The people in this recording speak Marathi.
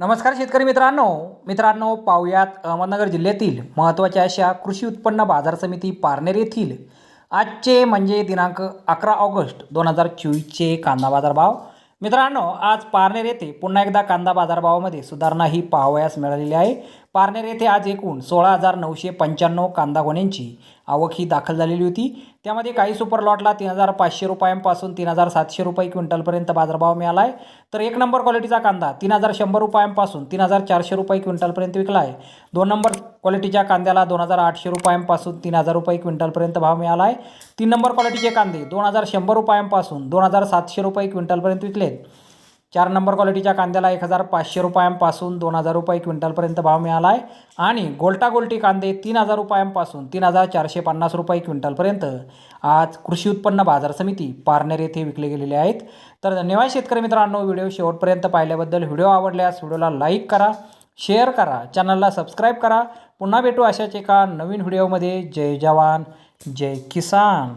नमस्कार शेतकरी मित्रांनो. मित्रांनो पाहुयात अहमदनगर जिल्ह्यातील महत्त्वाच्या अशा कृषी उत्पन्न बाजार समिती पारनेर येथील आजचे म्हणजे दिनांक अकरा ऑगस्ट दोन हजार चोवीसचे कांदा बाजार भाव मित्रांनो आज पारनेर येथे पुन्हा एकदा कांदा बाजारभावामध्ये सुधारणा ही पाहावयास मिळालेली आहे. पारनेर येथे आज एकूण सोळा हजार नऊशे पंच्याण्णव कांदा गोण्यांची आवक ही दाखल झालेली होती. त्यामध्ये काही सुपर लॉटला तीन हजार पाचशे रुपयांपासून तीन हजार सातशे रुपये क्विंटलपर्यंत बाजारभाव मिळाला आहे तर एक नंबर क्वालिटीचा कांदा तीन हजार शंभर रुपयांपासून तीन हजार चारशे रुपये क्विंटलपर्यंत विकला आहे दोन नंबर क्वालिटीच्या कांद्याला दोन हजार आठशे रुपयांपासून तीन हजार रुपये क्विंटलपर्यंत भाव मिळाला आहे तीन नंबर क्वालिटीचे कांदे दोन हजार शंभर रुपयांपासून दोन हजार सातशे रुपये क्विंटलपर्यंत विकलेत. चार नंबर क्वालिटीच्या कांद्याला एक हजार पाचशे रुपयांपासून दोन हजार रुपये क्विंटलपर्यंत भाव मिळाला आहे आणि गोल्टा गोल्टी कांदे तीन हजार रुपयांपासून तीन हजार चारशे पन्नास रुपये क्विंटलपर्यंत आज कृषी उत्पन्न बाजार समिती पारनेर येथे विकले गेलेले आहेत. तर धन्यवाद शेतकरी मित्रांनो व्हिडिओ शेवटपर्यंत पाहिल्याबद्दल व्हिडिओ आवडल्यास व्हिडिओला लाईक करा शेअर करा चॅनलला सबस्क्राईब करा. पुन्हा भेटू अशाच एका नवीन व्हिडिओमध्ये. जय जवान जय किसान.